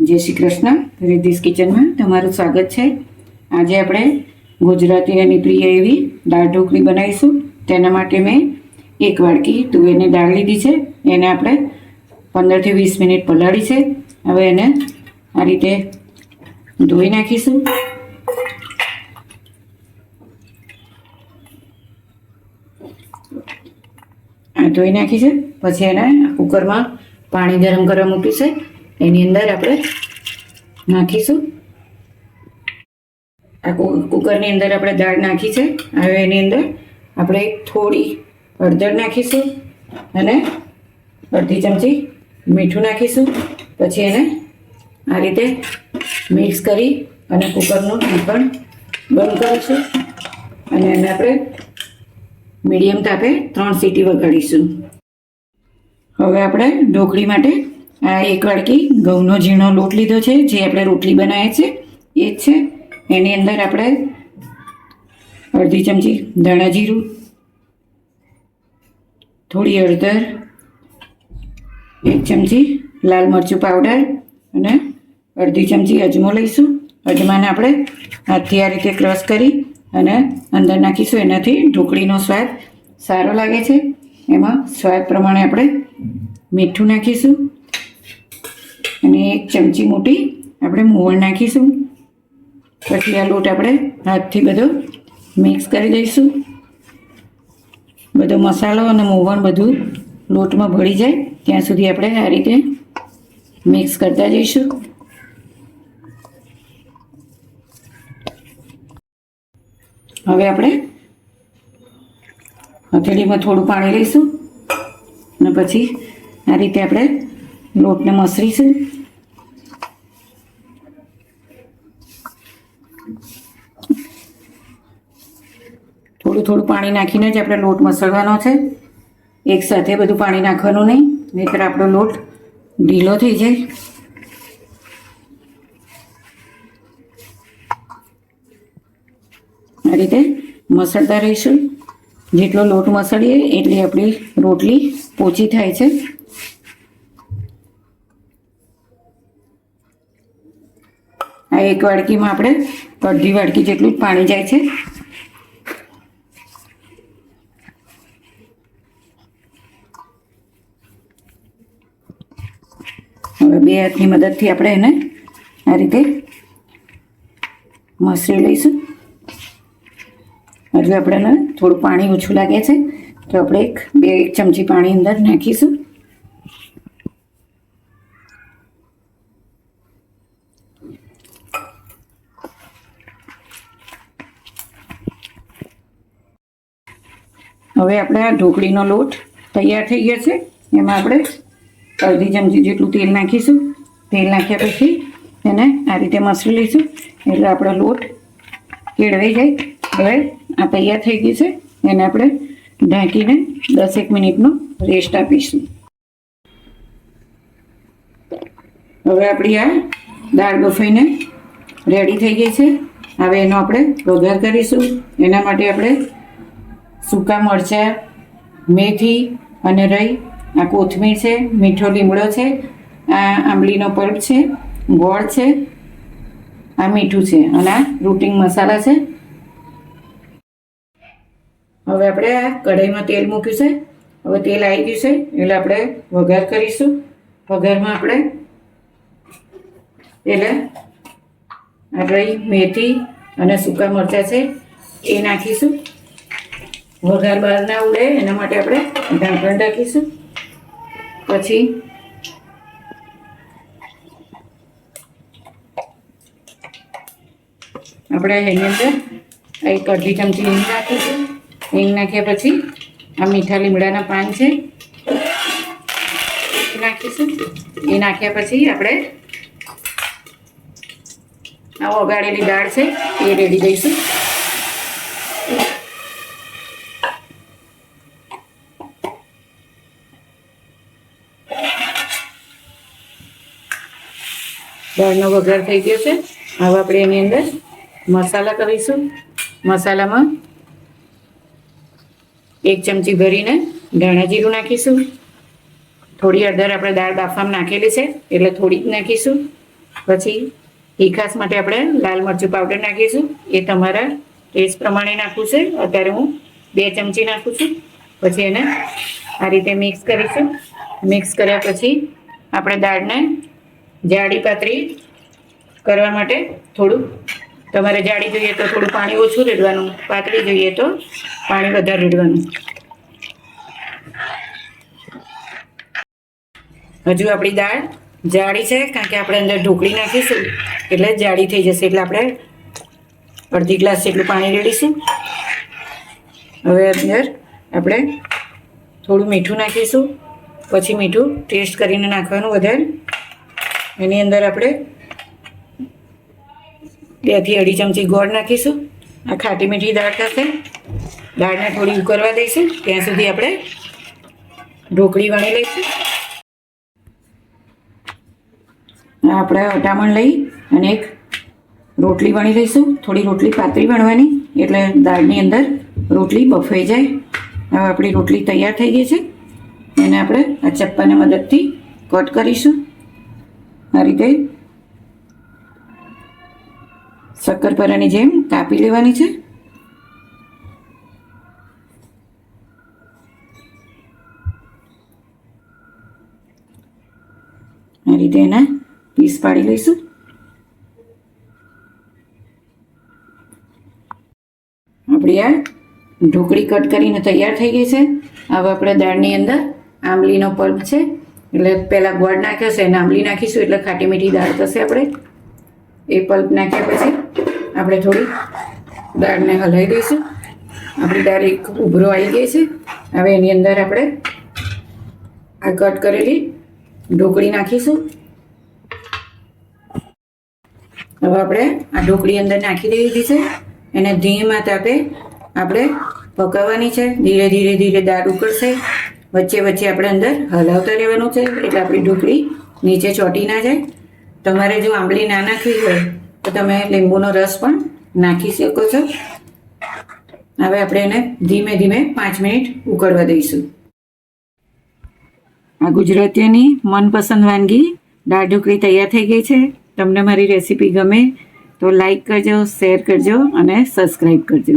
જય શ્રી કૃષ્ણ રિદ્ધિસ કિચનમાં તમારું સ્વાગત છે. આજે આપણે ગુજરાતી અને પ્રિય એવી દાળ ઢોકળી બનાવીશું. તેના માટે મેં એક વાડકી તુવેરની દાળ લીધી છે. એને આપણે પંદરથી વીસ મિનિટ પલાળી છે. હવે એને આ રીતે ધોઈ નાખીશું. આ ધોઈ નાખી છે. પછી એને કુકરમાં પાણી ગરમ કરવા મૂક્યું છે. એની અંદર આપણે નાખીશું. આ કુકરની અંદર આપણે દાળ નાખી છે. હવે એની અંદર આપણે થોડી હળદર નાખીશું અને અડધી ચમચી મીઠું નાખીશું. પછી એને આ રીતે મિક્સ કરી અને કુકરનું ઢાંકણ બંધ કરીશું. અને એને આપણે મીડિયમ તાપે ત્રણ સીટી વગાડીશું. હવે આપણે ઢોકળી માટે આ એક વાડકી ઘઉંનો ઝીણો લોટ લીધો છે, જે આપણે રોટલી બનાવીએ છીએ, એ જ છે. એની અંદર આપણે અડધી ચમચી ધાણા જીરું, થોડી હળદર, એક ચમચી લાલ મરચું પાવડર અને અડધી ચમચી અજમો લઈશું. અજમાને આપણે હાથથી આ રીતે ક્રશ કરી અને અંદર નાખીશું. એનાથી ઢોકળીનો સ્વાદ સારો લાગે છે. એમાં સ્વાદ પ્રમાણે આપણે મીઠું નાખીશું. અને એક ચમચી મોટી આપણે મોવણ નાખીશું. પછી આ લોટ આપણે હાથથી બધો મિક્સ કરી દઈશું. બધો મસાલો અને મોવણ બધું લોટમાં ભળી જાય. ત્યાં સુધી આપણે આ રીતે મિક્સ કરતા જઈશું. હવે આપણે હથેળીમાં થોડું પાણી લઈશું. અને પછી આ રીતે આપણે લોટને મસરીશું થોડું થોડું પાણી નાખીને જ આપણે લોટ મસળવાનો છે. એક સાથે બધું પાણી નાખવાનું નહીં, નહીંતર આપણો લોટ ઢીલો થઈ જાય. આ રીતે મસળતા રહીશું. જેટલો લોટ મસળીએ, એટલી આપણી રોટલી પોચી થાય છે. આ એક વાડકીમાં આપણે અડધી વાડકી જેટલું જ પાણી જાય છે. હવે બે હાથની મદદથી આપણે એને આ રીતે મસરી લઈશું. હજુ આપણે થોડું પાણી ઓછું લાગે છે, તો આપણે એક બે એક ચમચી પાણી અંદર નાખીશું. હવે આપણે આ ઢોકળીનો લોટ તૈયાર થઈ ગયો છે. એમાં આપણે અડધી ચમચી જેટલું તેલ નાખીશું. તેલ નાખ્યા પછી એને આ રીતે મસળી લઈશું. એટલે આપણો લોટ કેળવાઈ જાય. હવે આ તૈયાર થઈ ગયું છે. એને આપણે ઢાંકીને દસેક મિનિટનો રેસ્ટ આપીશું. હવે આપણી આ દાળ બફાઈને રેડી થઈ ગઈ છે. હવે એનો આપણે વઘાર કરીશું. એના માટે આપણે સૂકા મરચાં, મેથી અને રઈ. આ કોથમીર છે, મીઠો લીમડો છે, આ આંબલીનો પલ્પ છે, ગોળ છે, આ મીઠું છે અને આ રૂટિંગ મસાલા છે. હવે આપણે આ કઢાઈમાં તેલ મૂક્યું છે. હવે તેલ આવી ગયું છે, એટલે આપણે વઘાર કરીશું. વઘારમાં આપણે એટલે આ રઈ, મેથી અને સૂકા મરચાં છે, એ નાખીશું. વઘાર બહાર ના ઉડે, એના માટે આપણે ઢાંકણ ઢાંકીશું પછી આપણે એની અંદર એક અડધી ચમચી હિંગ નાખીશું હિંગ નાખ્યા પછી આ મીઠા લીમડાના પાન છે નાખીશું એ નાખ્યા પછી આપણે આ વગાડેલી દાળ છે, એ રેડી દઈશું. દાળનો વઘાર થઈ ગયો છે. હવે આપણે એની અંદર મસાલા કરીશું. મસાલામાં એક ચમચી ભરીને ધાણા જીરું નાખીશું. થોડી અડધર આપણે દાળ બાફામાં નાખેલી છે, એટલે થોડી જ નાખીશું. પછી તીખાસ માટે આપણે લાલ મરચું પાવડર નાખીશું. એ તમારા ટેસ્ટ પ્રમાણે નાખવું છે. અત્યારે હું બે ચમચી નાખું છું. પછી એને આ રીતે મિક્સ કરીશું. મિક્સ કર્યા પછી આપણે દાળને જાડી પાતળી કરવા માટે થોડું. તમારે જાડી જોઈએ તો થોડું પાણી ઓછું રેડવાનું, પાતળી જોઈએ તો પાણી વધારે રેડવાનું. હજુ આપણી દાળ જાડી છે, કારણ કે આપણે અંદર ઢોકળી નાખીશું, એટલે જાડી થઈ જશે, એટલે આપણે અડધી ગ્લાસ જેટલું પાણી રેડીશું. હવે અંદર આપણે થોડું મીઠું નાખીશું, પછી મીઠું ટેસ્ટ કરીને નાખવાનું વધારે. એની અંદર આપણે બેથી અઢી ચમચી ગોળ નાખીશું. આ ખાટી મીઠી દાળ થશે. દાળને થોડી ઉકળવા દઈશું. ત્યાં સુધી આપણે ઢોકળી વણી લઈશું. આપણે અટામણ લઈ અને એક રોટલી વણી લઈશું. થોડી રોટલી પાતળી વણવાની, એટલે દાળની અંદર રોટલી બફાઈ જાય. હવે આપણી રોટલી તૈયાર થઈ ગઈ છે. એને આપણે આ ચપ્પાની મદદથી કટ કરીશું. આ રીતે શક્કરપારાની જેમ કાપી લેવાની છે. આ રીતે એના પીસ પાડી લઈશું. આપણી આ ઢોકળી કટ કરીને તૈયાર થઈ ગઈ છે. હવે આપણે દાળની અંદર આંબલીનો પલ્પ છે. એટલે પહેલાં ગોળ નાખ્યો છે અને આંબલી નાખીશું, એટલે ખાટી મીઠી દાળ થશે આપણે. એ પલ્પ નાખ્યા પછી આપણે થોડી દાળને હલાવી દઈશું. આપણી દાળ એક ઉભરો આવી ગઈ છે. હવે એની અંદર આપણે આ કટ કરેલી ઢોકળી નાખીશું. હવે આપણે આ ઢોકળી અંદર નાખી દીધી છે. એને ધીમા તાપે આપણે પકાવવાની છે. ધીરે ધીરે ધીરે દાળ ઉકળશે. વચ્ચે વચ્ચે આપણે અંદર હલાવતા રહેવાનું છે, એટલે આપણી ઢોકળી નીચે ચોટી ના જાય. તમારે જો આંબલી ના નાખવી હોય, તો તમે લીંબુનો રસ પણ નાખી શકો છો. હવે આપણે એને ધીમે ધીમે પાંચ મિનિટ ઉકળવા દઈશું. આ ગુજરાતીઓની મનપસંદ વાનગી દાળ ઢોકળી તૈયાર થઈ ગઈ છે. તમને મારી રેસીપી ગમે તો લાઈક કરજો, શેર કરજો અને સબસ્ક્રાઈબ કરજો.